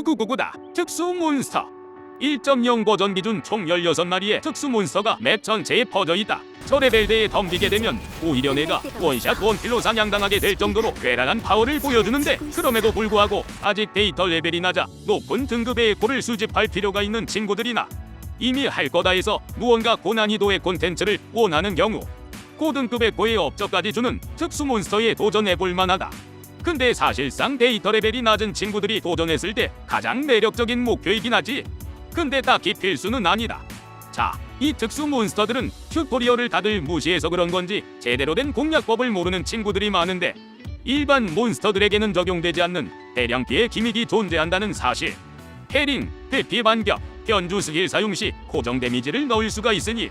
구구구구다 특수 몬스터 1.0 버전 기준 총 16마리의 특수 몬스터가 맵 전체에 퍼져 있다. 저 레벨대에 덤비게 되면 오히려 내가 원샷 원킬로 사냥당하게 될 정도로 괴랄한 파워를 보여주는데 그럼에도 불구하고 아직 데이터 레벨이 낮아 높은 등급의 에코를 수집할 필요가 있는 친구들이나 이미 할 거다 해서 무언가 고난이도의 콘텐츠를 원하는 경우 고등급의 고의 업적까지 주는 특수 몬스터에 도전해볼 만하다. 근데 사실상 데이터 레벨이 낮은 친구들이 도전했을 때 가장 매력적인 목표이긴 하지. 근데 딱히 필수는 아니다. 자, 이 특수 몬스터들은 튜토리얼을 다들 무시해서 그런 건지 제대로 된 공략법을 모르는 친구들이 많은데 일반 몬스터들에게는 적용되지 않는 대량 피해 기믹이 존재한다는 사실. 해링, 회피 반격, 변주 스킬 사용 시 고정 데미지를 넣을 수가 있으니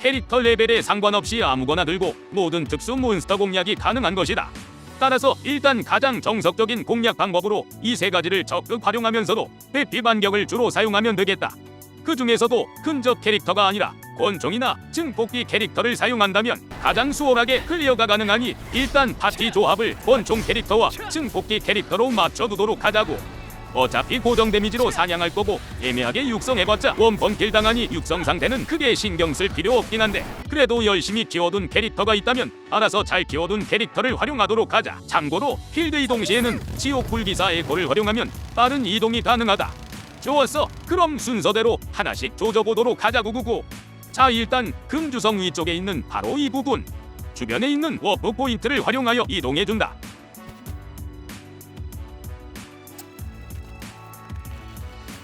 캐릭터 레벨에 상관없이 아무거나 들고 모든 특수 몬스터 공략이 가능한 것이다. 따라서 일단 가장 정석적인 공략 방법으로 이 세 가지를 적극 활용하면서도 회피 반격을 주로 사용하면 되겠다. 그 중에서도 근접 캐릭터가 아니라 권총이나 증폭기 캐릭터를 사용한다면 가장 수월하게 클리어가 가능하니 일단 파티 조합을 권총 캐릭터와 증폭기 캐릭터로 맞춰두도록 하자고. 어차피 고정 데미지로 사냥할 거고 애매하게 육성해봤자 원펀 킬 당하니 육성 상태는 크게 신경 쓸 필요 없긴 한데 그래도 열심히 키워둔 캐릭터가 있다면 알아서 잘 키워둔 캐릭터를 활용하도록 하자. 참고로 필드 이동 시에는 지옥 불기사 에코를 활용하면 빠른 이동이 가능하다. 좋았어. 그럼 순서대로 하나씩 조져보도록 하자고 구구. 자 일단 금주성 위쪽에 있는 바로 이 부분. 주변에 있는 워프 포인트를 활용하여 이동해준다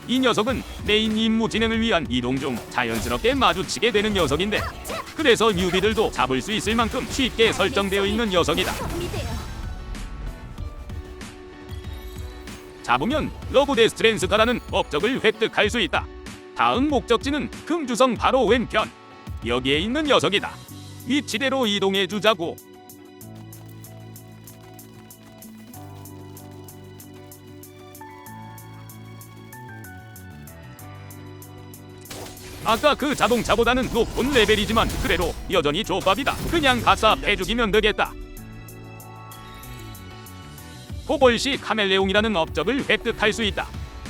이 녀석은 메인 임무 진행을 위한 이동 중 자연스럽게 마주치게 되는 녀석인데 그래서 뉴비들도 잡을 수 있을 만큼 쉽게 설정되어 있는 녀석이다. 잡으면 러브 데 스트랜스타라는 업적을 획득할 수 있다. 다음 목적지는 금주성 바로 왼편. 여기에 있는 녀석이다. 위치대로 이동해 주자고. 아까 그 자동차보다는 높은 레벨이지만 그래도 여전히 조밥이다. 그냥 가싸 패죽이면 되겠다. 포벌시 카멜레옹이라는 업적을 획득할 수 있다.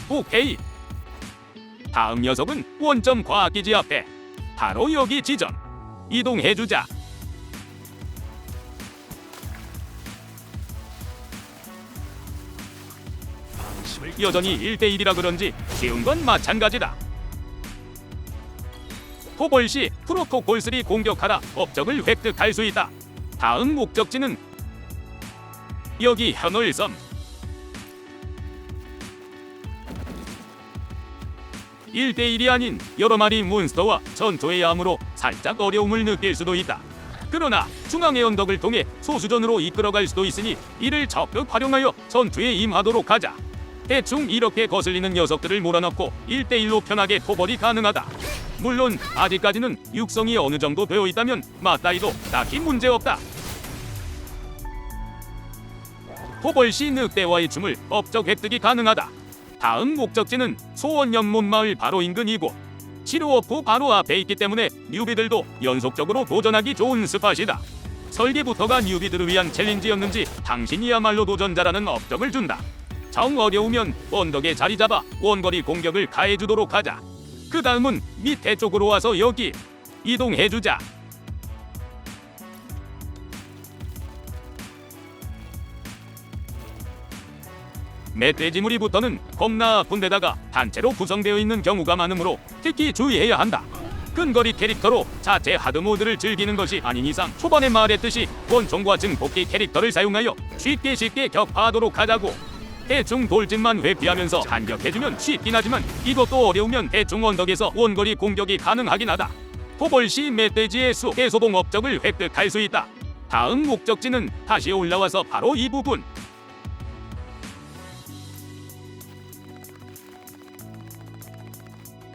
오케이. 다음 녀석은 원점 과학기지 앞에 바로 여기 지점 이동해주자. 여전히 1대1이라 그런지 쉬운 건 마찬가지다. 포벌시 프로토콜3 공격하라 업적을 획득할 수 있다. 다음 목적지는 여기 현월섬. 1대1이 아닌 여러 마리 몬스터와 전투의 암으로 살짝 어려움을 느낄 수도 있다. 그러나 중앙의 언덕을 통해 소수전으로 이끌어갈 수도 있으니 이를 적극 활용하여 전투에 임하도록 하자. 대충 이렇게 거슬리는 녀석들을 몰아넣고 1대1로 편하게 토벌이 가능하다. 물론 아직까지는 육성이 어느 정도 되어 있다면 맞다이도 딱히 문제 없다. 토벌시 늑대와의 춤을 업적 획득이 가능하다. 다음 목적지는 소원연못 마을 바로 인근 이곳. 치료어프 바로 앞에 있기 때문에 뉴비들도 연속적으로 도전하기 좋은 스팟이다. 설계부터가 뉴비들을 위한 챌린지였는지 당신이야말로 도전자라는 업적을 준다. 정 어려우면 언덕에 자리 잡아 원거리 공격을 가해주도록 하자. 그 다음은 밑에 쪽으로 와서 여기 이동해주자. 멧돼지 무리부터는 겁나 아픈 데다가 단체로 구성되어 있는 경우가 많으므로 특히 주의해야 한다. 근거리 캐릭터로 자체 하드 모드를 즐기는 것이 아닌 이상 초반에 말했듯이 원총과 증폭기 캐릭터를 사용하여 쉽게 쉽게 격파하도록 하자고 대충 돌진만 회피하면서 반격해주면 쉽긴 하지만 이것도 어려우면 대충 언덕에서 원거리 공격이 가능하긴 하다. 포벌시 멧돼지의 수 해소봉 업적을 획득할 수 있다. 다음 목적지는 다시 올라와서 바로 이 부분.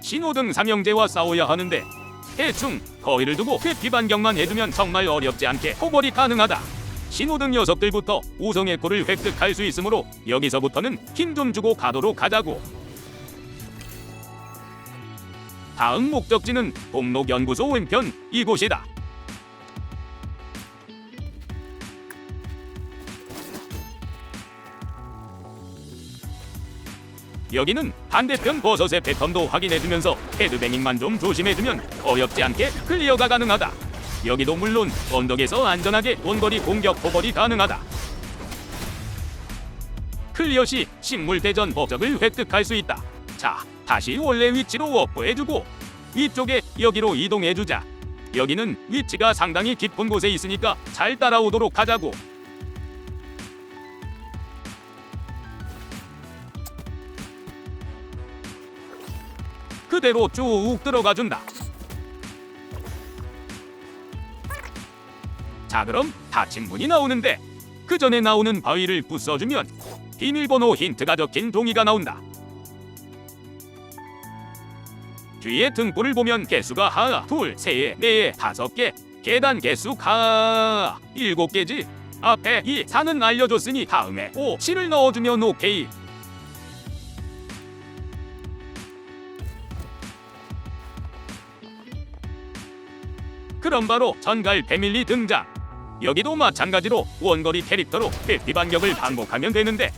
신호등 삼형제와 싸워야 하는데 대충 거리를 두고 회피 반격만 해두면 정말 어렵지 않게 포벌이 가능하다. 신호등 녀석들부터 우성의 꼴을 획득할 수 있으므로 여기서부터는 힘 좀 주고 가도록 하자고. 다음 목적지는 동록연구소 왼편 이곳이다. 여기는 반대편 버섯의 패턴도 확인해주면서 헤드뱅잉만 좀 조심해주면 어렵지 않게 클리어가 가능하다. 여기도 물론 언덕에서 안전하게 원거리 공격 포벌이 가능하다. 클리어 시 식물 대전 법적을 획득할 수 있다. 자, 다시 원래 위치로 워프해주고 위쪽에 여기로 이동해주자. 여기는 위치가 상당히 깊은 곳에 있으니까 잘 따라오도록 하자고. 그대로 쭉 들어가 준다. 자 그럼 닫힌 문이 나오는데 그 전에 나오는 바위를 부숴주면 비밀번호 힌트가 적힌 종이가 나온다. 뒤에 등불을 보면 개수가 하나, 둘, 세, 네, 다섯 개, 계단 개수 가 일곱 개지. 앞에 이 사는 알려줬으니 다음에 오, 칠을 넣어주면 오케이. 그럼 바로 전갈 패밀리 등장. 여기도 마찬가지로 원거리 캐릭터로 회피 반격을 반복하면 되는데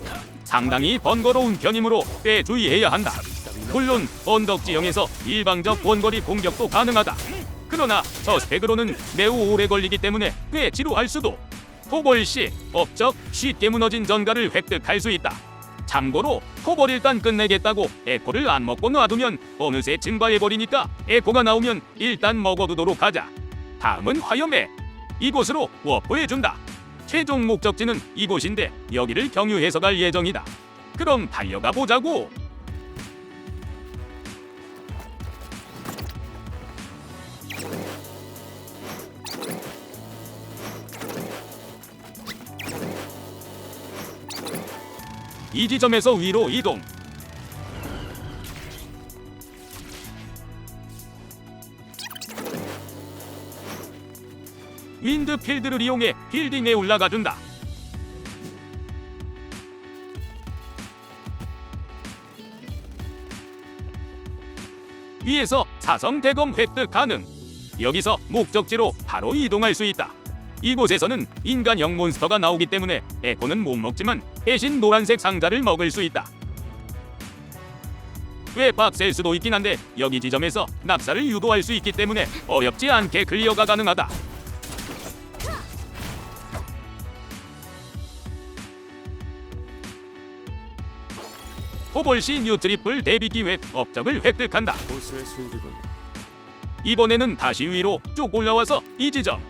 상당히 번거로운 편이므로 꽤 주의해야 한다. 물론 언덕 지형에서 일방적 원거리 공격도 가능하다. 그러나 저 스펙으로는 매우 오래 걸리기 때문에 꽤 지루할 수도. 토벌 시 업적 쉽게 무너진 전가를 획득할 수 있다. 참고로 토벌 일단 끝내겠다고 에코를 안 먹고 놔두면 어느새 증발해버리니까 에코가 나오면 일단 먹어두도록 하자. 다음은 화염해. 이곳으로 워프해준다. 최종 목적지는 이곳인데 여기를 경유해서 갈 예정이다. 그럼 달려가 보자고. 이 지점에서 위로 이동. 윈드필드를 이용해 빌딩에 올라가 준다. 위에서 사성 대검 획득 가능. 여기서 목적지로 바로 이동할 수 있다. 이곳에서는 인간형 몬스터가 나오기 때문에 에코는 못 먹지만 대신 노란색 상자를 먹을 수 있다. 꽤 빡셀 수도 있긴 한데 여기 지점에서 납사를 유도할 수 있기 때문에 어렵지 않게 클리어가 가능하다. 호벌시 뉴트리플 데뷔 기회 업적을 획득한다. 이번에는 다시 위로 쭉 올라와서 이 지점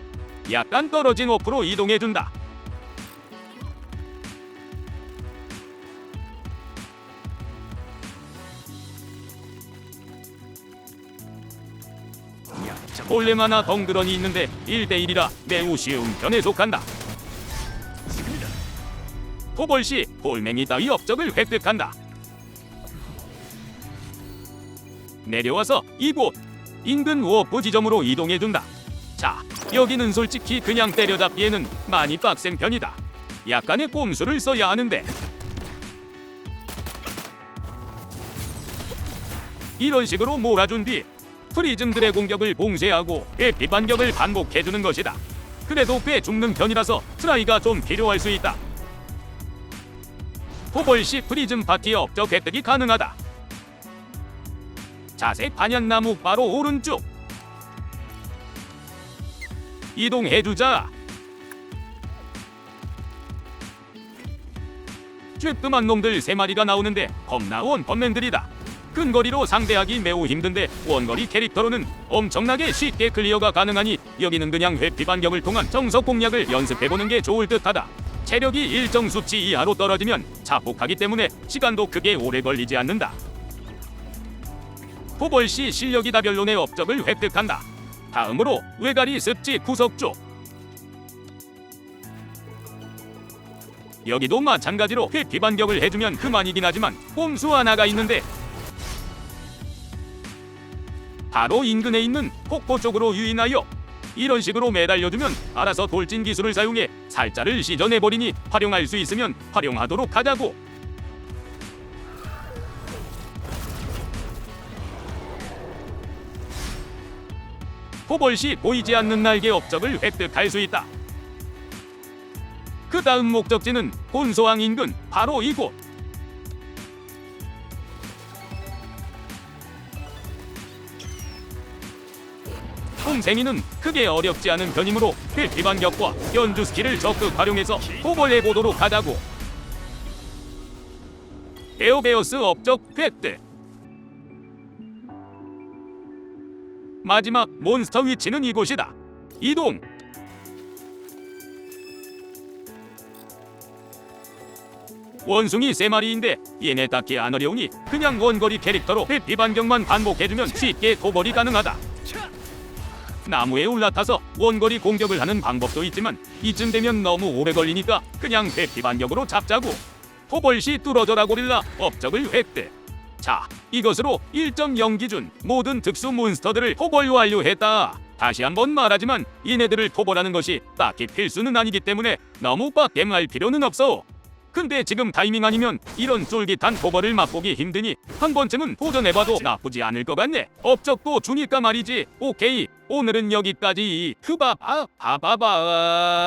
약간 떨어진 워프로 이동해준다. 볼레마나 덩그러니 있는데 1대1이라 매우 쉬운 편에 속한다. 토벌시 볼맹이 따위 업적을 획득한다. 내려와서 이곳 인근 워프 지점으로 이동해준다. 자, 여기는 솔직히 그냥 때려잡기에는 많이 빡센 편이다. 약간의 꼼수를 써야 하는데 이런 식으로 몰아준 뒤 프리즘들의 공격을 봉쇄하고 회피 반격을 반복해주는 것이다. 그래도 꽤 죽는 편이라서 트라이가 좀 필요할 수 있다. 포벌시 프리즘 파티 업적 획득이 가능하다. 자색 반얀나무 바로 오른쪽. 이동해주자. 쬐끔한 놈들 세 마리가 나오는데 겁나 원펀맨들이다. 근거리로 상대하기 매우 힘든데 원거리 캐릭터로는 엄청나게 쉽게 클리어가 가능하니 여기는 그냥 회피 반격을 통한 정석 공략을 연습해보는 게 좋을 듯하다. 체력이 일정 수치 이하로 떨어지면 자폭하기 때문에 시간도 크게 오래 걸리지 않는다 포벌시 실력이다 변론의 업적을 획득한다. 다음으로 외가리 습지 구석 쪽. 여기도 마찬가지로 회피 반격을 해주면 그만이긴 하지만 꼼수 하나가 있는데 바로 인근에 있는 폭포 쪽으로 유인하여 이런 식으로 매달려주면 알아서 돌진 기술을 사용해 살자를 시전해버리니 활용할 수 있으면 활용하도록 하자고. 포벌 시 보이지 않는 날개 업적을 획득할 수 있다. 그 다음 목적지는 곤소항 인근 바로 이곳. 홍생이는 크게 어렵지 않은 편이므로 필 비반격과 연주 스킬을 적극 활용해서 포벌해 보도록 하다고. 에어베어스 업적 획득. 마지막 몬스터 위치는 이곳이다. 이동. 원숭이 세 마리인데 얘네 딱히 안 어려우니 그냥 원거리 캐릭터로 회피 반격만 반복해주면 쉽게 도벌이 가능하다. 나무에 올라타서 원거리 공격을 하는 방법도 있지만 이쯤 되면 너무 오래 걸리니까 그냥 회피 반격으로 잡자고. 토벌시 뚫어져라 고릴라 업적을 획득. 자, 이것으로 1.0 기준 모든 특수 몬스터들을 토벌 완료했다. 다시 한번 말하지만 이네들을 토벌하는 것이 딱히 필수는 아니기 때문에 너무 빡겜할 필요는 없어. 근데 지금 타이밍 아니면 이런 쫄깃한 토벌을 맛보기 힘드니 한 번쯤은 도전해봐도 나쁘지 않을 것 같네. 업적도 주니까 말이지. 오케이, 오늘은 여기까지. 흐바바 바바바.